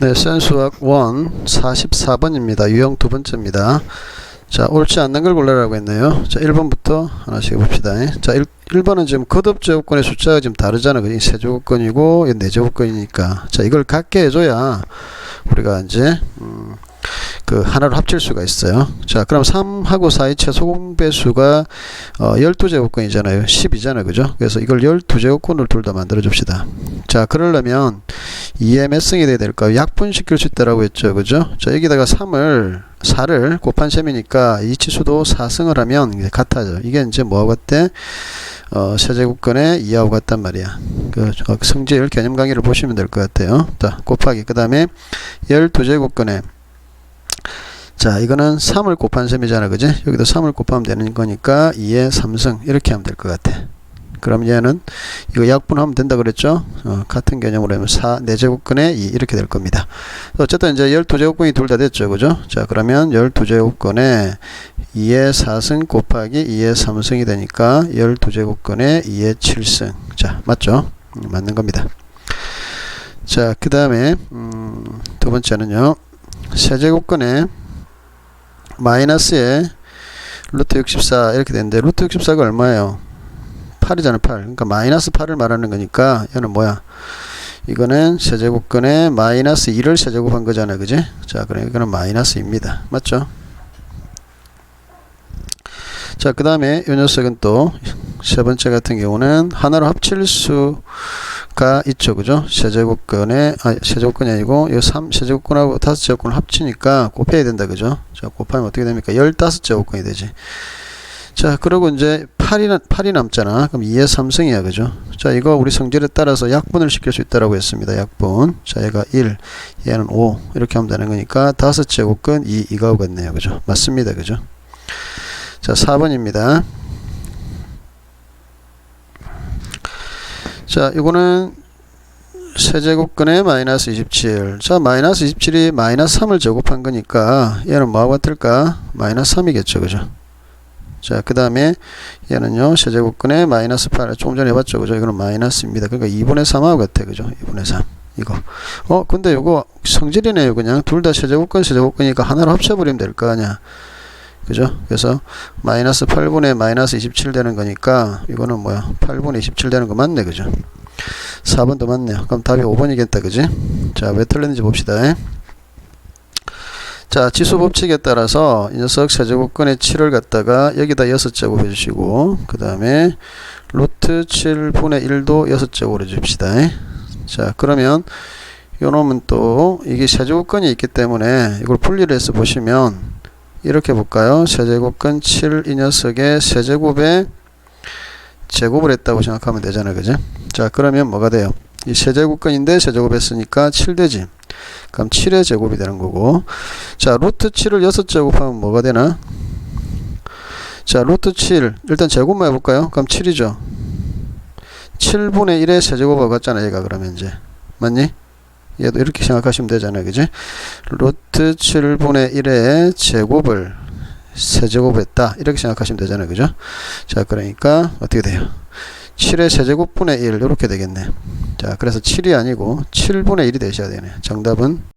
네, 센수학 1 44번입니다. 유형 두 번째입니다. 자, 옳지 않는 걸 골라라고 했네요. 자, 1번부터 하나씩 해봅시다. 자, 1, 1번은 지금 컷업 제곱권의 숫자가 지금 다르잖아. 그지? 세 제곱권이고, 이건 네 제곱권이니까. 자, 이걸 같게 해줘야 우리가 이제, 음, 그 하나로 합칠 수가 있어요. 자, 그럼 3하고 4의 최소 공배수가 어, 12제곱권이잖아요. 10이잖아요. 그죠? 그래서 이걸 12제곱권을 둘 다 만들어 줍시다. 자, 그러려면 2의 몇 승이 돼야 될까요? 약분시킬 수 있다라고 했죠. 그죠? 자, 여기다가 3을 4를 곱한 셈이니까 이 치수도 4승을 하면 같아져. 이게 이제 뭐하고 같대? 어, 세제곱권의 2하고 같단 말이야. 그 어, 성질 개념 강의를 보시면 될 것 같아요. 자, 곱하기 그 다음에 12제곱권의 자, 이거는 3을 곱한 셈이잖아. 그지? 여기도 3을 곱하면 되는 거니까 2의 3승 이렇게 하면 될 것 같아. 그럼 얘는 이거 약분하면 된다 그랬죠? 어, 같은 개념으로 하면 4, 4제곱권에 2 이렇게 될 겁니다. 어쨌든 이제 12제곱권이 둘 다 됐죠. 그죠? 자, 그러면 12제곱권에 2의 4승 곱하기 2의 3승이 되니까 12제곱권에 2의 7승. 자, 맞죠? 음, 맞는 겁니다. 자, 그 다음에 음, 두 번째는요. 세제곱권에 마이너스에 루트 64 이렇게 되는데 루트 64가 얼마예요? 8이잖아 8 그러니까 마이너스 8을 말하는 거니까 얘는 뭐야? 이거는 세제곱권에 마이너스 2를 세제곱한 거잖아 그지? 자 그럼 이거는 마이너스 입니다. 맞죠? 자 그 다음에 이 녀석은 또 세 번째 같은 경우는 하나로 합칠 수 가 있죠 그죠 세제곱권에 아 세제곱권이 아니고 이3 세제곱권하고 5제곱권을 합치니까 곱해야 된다 그죠 자 곱하면 어떻게 됩니까 15제곱권이 되지 자, 그리고 이제 8이, 8이 남잖아. 그럼 2의 3승이야. 그죠? 자, 이거 우리 성질에 따라서 약분을 시킬 수 있다라고 했습니다. 약분. 자, 얘가 1, 얘는 5. 이렇게 하면 되는 거니까 5제곱근 2, 2가 오겠네요. 그죠? 맞습니다. 그죠? 자, 4번입니다. 자, 이거는 세제곱근에 마이너스 27. 자, 마이너스 27이 마이너스 3을 제곱한 거니까 얘는 뭐하고 같을까? 마이너스 3이겠죠. 그죠? 자, 그 다음에 얘는요, 세제곱근에 마이너스 8. 조금 전에 해봤죠. 그죠? 이거는 마이너스입니다. 그러니까 2분의 3하고 같아. 그죠? 2분의 3. 이거. 어, 근데 이거 성질이네요. 그냥 둘 다 세제곱근, 세제곱근이니까 하나로 합쳐버리면 될 거 아니야. 그죠? 그래서 마이너스 8분의 마이너스 27 되는 거니까 이거는 뭐야? 8분의 27 되는 거 맞네. 그죠? 4번도 맞네요. 그럼 답이 5번이겠다. 그지? 자, 왜 틀렸는지 봅시다. 자, 지수 법칙에 따라서 이 녀석 세제곱근의 7을 갖다가 여기다 6제곱 해주시고 그 다음에 루트 7분의 1도 6제곱으로 해줍시다. 자, 그러면 요 놈은 또 이게 세제곱근이 있기 때문에 이걸 분리를 해서 보시면 이렇게 볼까요? 세제곱근 7 이 녀석의 세제곱에 제곱을 했다고 생각하면 되잖아요. 그죠? 자, 그러면 뭐가 돼요? 이 세제곱근인데 세제곱 했으니까 7 되지. 그럼 7의 제곱이 되는 거고 자 루트 7을 6제곱하면 뭐가 되나 자 루트 7 일단 제곱만 해볼까요 그럼 7이죠 7분의 1의 세제곱하고 같잖아 얘가 그러면 이제 맞니 얘도 이렇게 생각하시면 되잖아요. 그지? 루트 7분의 1의 제곱을 세제곱했다. 이렇게 생각하시면 되잖아요. 그죠? 자 그러니까 어떻게 돼요? 7의 세제곱분의 1 이렇게 되겠네. 자 그래서 7이 아니고 7분의 1이 되셔야 되네. 정답은